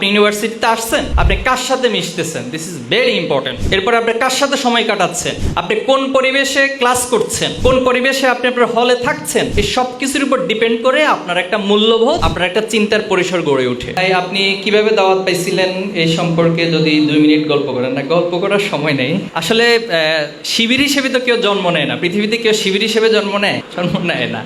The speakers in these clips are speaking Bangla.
আপনি ইউনিভার্সিটিতে আসছেন, আপনি কার সাথে মিশতেছেন? দিস ইজ ভেরি ইম্পর্টেন্ট এরপর আপনি কার সাথে সময় কাটাচ্ছেন? আপনি কোন পরিবেশে ক্লাস করছেন? কোন পরিবেশে আপনি আপনার হলে থাকছেন? এই সব কিছুর উপর ডিপেন্ড করে আপনার একটা মূল্যবোধ, আপনার একটা চিন্তার পরিসর গড়ে ওঠে। তাই আপনি কীভাবে দাওয়াত পাইছিলেন এই সম্পর্কে যদি দুই মিনিট গল্প করেন? না, গল্প করার সময় নেই। আসলে শিবির হিসেবে তো কেউ জন্ম নেয় না। পৃথিবীতে কেউ শিবির হিসেবে জন্ম নেয়? জন্ম নেয় না।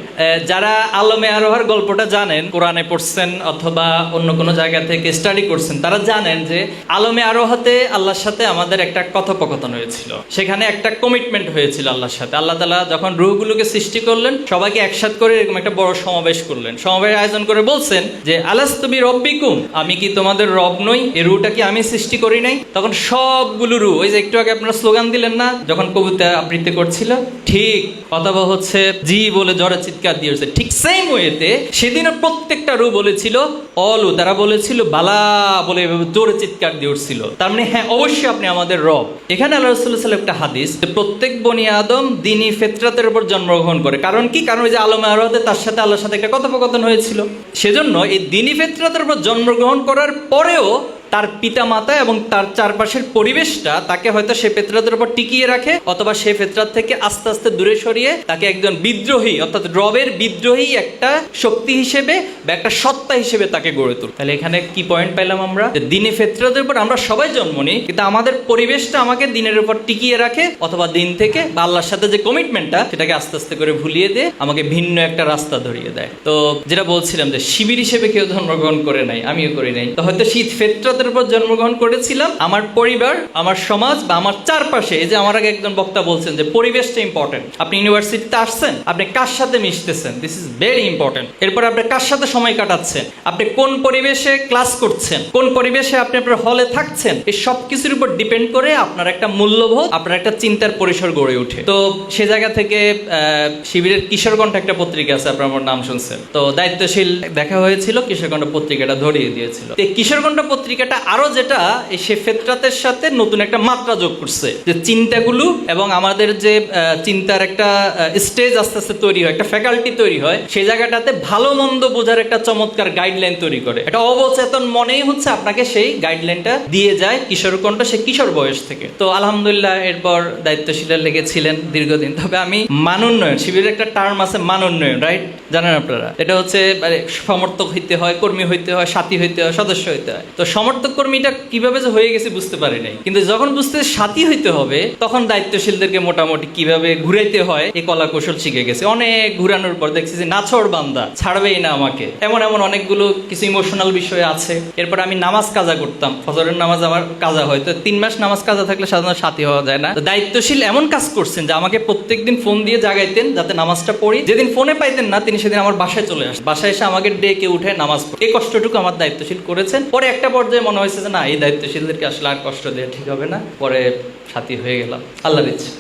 যারা আলমে আরোহার গল্পটা জানেন, কোরআনে পড়ছেন অথবা অন্য কোনো জায়গা থেকে স্টাডি করছেন, তারা জানেন যে আলমে আরোহাতে আল্লাহর সাথে আমাদের একটা কথোপকথন হয়েছিল। সেখানে একটা কমিটমেন্ট হয়েছিল আল্লাহর সাথে। আল্লাহ তালা যখন রুহগুলোকে সৃষ্টি করলেন, সবাইকে একসাথ করে এরকম একটা বড় সমাবেশ করলেন। সমাবেশ আয়োজন করে বলছেন যে আলাস তুমি রব্বিকুম আমি কি তোমাদের রব নই? এই রুটা কি আমি সৃষ্টি করি নাই? তখন সবগুলো রু ওই যে একটু আগে আপনারা স্লোগান দিলেন না, যখন কবিতা আবৃত্তি করছিল ঠিক অথবা হচ্ছে, জি বলে জড়ে চিৎকার দিয়েছে। ঠিক সেম ওয়েতে সেদিনও প্রত্যেকটা রু বলেছিল, অলু তারা বলেছিল, বালা বলে জোরে চিৎকার দিয়ে উঠছিল। তার মানে হ্যাঁ অবশ্যই আপনি আমাদের রব। এখানে আল্লাহ রসুল্লাহ সাল্লাম একটা হাদিস প্রত্যেক বনি আদম দিনী ফেতরাতের উপর জন্মগ্রহণ করে। কারণ কি? কারণ ওই যে আলম আরহতে তার সাথে আল্লাহর সাথে একটা কথোপকথন হয়েছিল। সেজন্য এই দিনী ফেতরাতের উপর জন্মগ্রহণ করার পরেও তার পিতা মাতা এবং তার চারপাশের পরিবেশটা তাকে হয়তো সে ফেতরাতের উপর টিকিয়ে রাখে, অথবা সে ফেতরাত থেকে আস্তে আস্তে দূরে সরিয়ে তাকে একজন বিদ্রোহী, অর্থাৎ রবের বিদ্রোহী একটা শক্তি হিসেবে বা একটা সত্তা হিসেবে তাকে গড়ে তোলে তাহলে এখানে কি পয়েন্ট পেলাম আমরা? দিনে ফেতরাতের উপর আমরা সবাই জন্ম নিই, কিন্তু আমাদের পরিবেশটা আমাকে দিনের উপর টিকিয়ে রাখে, অথবা দিন থেকে বা আল্লাহর সাথে যে কমিটমেন্টটা সেটাকে আস্তে আস্তে করে ভুলিয়ে দিয়ে আমাকে ভিন্ন একটা রাস্তা ধরিয়ে দেয়। তো যেটা বলছিলাম যে শিবির হিসেবে কেউ জন্মগ্রহণ করে নাই, আমিও করি নাই। তো হয়তো শীত ফেতরাতের উপর জন্মগ্রহণ করেছিলাম। আমার পরিবার, আমার সমাজ বা আমার চারপাশে, এই যে আমার আগে একজন বক্তা বলছেন যে পরিবেশটা ইম্পর্টেন্ট আপনি ইউনিভার্সিটিতে আসছেন, আপনি কার সাথে মিশতেছেন? দিস ইজ ভেরি ইম্পর্টেন্ট এরপর আপনি কার সাথে সময় কাটাচ্ছেন? আপনি কোন পরিবেশে ক্লাস করছেন? কোন পরিবেশে আপনি আপনার হলে থাকছেন? এই সব কিছুর উপর ডিপেন্ড করে আপনার একটা মূল্যবোধ, আপনার একটা চিন্তার পরিসর গড়ে ওঠে। তো সে জায়গা থেকে শিবিরের কিশোরকণ্ঠ একটা পত্রিকা আছে, আপনার আমার নাম শুনছেন। তো দায়িত্বশীল দেখা হয়েছিল, কিশোরকণ্ঠ পত্রিকাটা ধরিয়ে দিয়েছিল। এই পত্রিকাটা আরও যেটা সে ফেতরাতের সাথে নতুন একটা মাত্রা যোগ করছে। যে চিন্তাগুলো এবং আমাদের যে চিন্তার একটা স্টেজ আস্তে আস্তে তৈরি হয়, একটা ফ্যাকাল্টি তৈরি হয়, সেই জায়গাটাতে ভালো মন্দ বোঝার একটা চমৎকার গাইডলাইন তৈরি করে। এটা অবচেতন মনেই হচ্ছে আপনাকে সেই গাইডলাইনটা দিয়ে যায় কিশোরকণ্ঠ সে কিশোর বয়স থেকে। তো আলহামদুলিল্লাহ এরপর দায়িত্বশীলের লেগেছিলেন দীর্ঘদিন। তবে আমি মান উন্নয়ন শিবিরের একটা টার্ম আছে মান উন্নয়ন রাইট জানেন আপনারা? এটা হচ্ছে মানে সমর্থক হইতে হয়, কর্মী হইতে হয়, সাথী হইতে হয়, সদস্য হইতে হয়। তো সমর্থক কর্মীটা কীভাবে যে হয়ে গেছে বুঝতে পারি নাই। কিন্তু যখন বুঝতে সাথী হইতে হবে, তখন দায়িত্বশীলদেরকে মোটামুটি কীভাবে ঘুরাইতে হয়, এই কলা কৌশল শিখে গেছে। অনেক ঘুরানোর পর দেখছি যে নাছর বান্দা, ছাড়বেই না আমাকে। এমন এমন অনেকগুলো কিছু ইমোশনাল বিষয় আছে। এরপর আমি নামাজ কাজা করতাম। ফজরের নামাজ আমার কাজা হয়। তো তিন মাস নামাজ কাজা থাকলে সাধারণত সাথী হওয়া যায় না। দায়িত্বশীল এমন কাজ করছেন যে আমাকে প্রত্যেকদিন ফোন দিয়ে জাগাইতেন যাতে নামাজটা পড়ি। যেদিন ফোনে পাইতেন না, তিনি সেদিন আমার বাসায় চলে আসেন বাসায় এসে আমাকে ডেকে উঠে নামাজ পড়ে এই কষ্টটুকু আমার দায়িত্বশীল করেছেন। পরে একটা পর্যায়ে মনে হয়েছে যে না, এই দায়িত্বশীলদেরকে আসলে আর কষ্ট দেওয়া ঠিক হবে না। পরে সাথী হয়ে গেলাম। আল্লাহ ইচ্ছে।